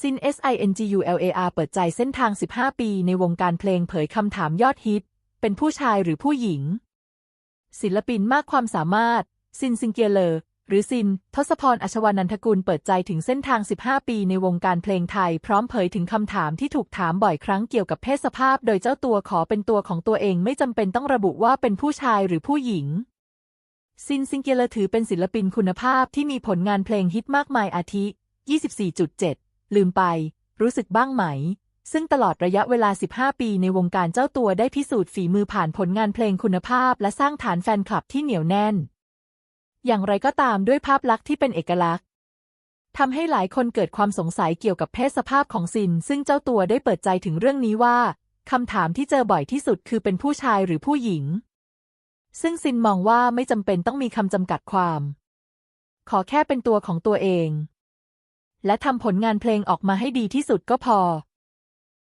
ซิน S I N G U L A R เปิดใจเส้นทาง 15 ปีในวงการเพลงเผยคำถามยอดฮิต เป็นผู้ชายหรือผู้หญิง ศิลปินมากความสามารถ ซินซิงเกียเลอร์หรือซิน ทศพรอัชวานันทกุลเปิดใจถึงเส้นทาง 15 ปีในวงการเพลงไทย พร้อมเผยถึงคำถามที่ถูกถามบ่อยครั้งเกี่ยวกับเพศสภาพ โดยเจ้าตัวขอเป็นตัวของตัวเองไม่จำเป็นต้องระบุว่าเป็นผู้ชายหรือผู้หญิงซินซิงเกียเลอร์ถือเป็นศิลปินคุณภาพที่มีผลงานเพลงฮิตมากมายอาทิ 24.7 ลืมไป รู้สึกบ้างไหม ซึ่งตลอดระยะเวลา 15 ปีในวงการเจ้าตัวได้พิสูจน์ฝีมือผ่านผลงานเพลงคุณภาพ และสร้างฐานแฟนคลับที่เหนียวแน่น อย่างไรก็ตามด้วยภาพลักษณ์ที่เป็นเอกลักษณ์ทำให้หลายคนเกิดความสงสัยเกี่ยวกับเพศสภาพของซิน ซึ่งเจ้าตัวได้เปิดใจถึงเรื่องนี้ว่าคำถามที่เจอบ่อยที่สุดคือเป็นผู้ชายหรือผู้หญิง ซึ่งซินมองว่าไม่จำเป็นต้องมีคำจำกัดความ ขอแค่เป็นตัวของตัวเอง และทำผลงานเพลงออกมาให้ดีที่สุดก็พอ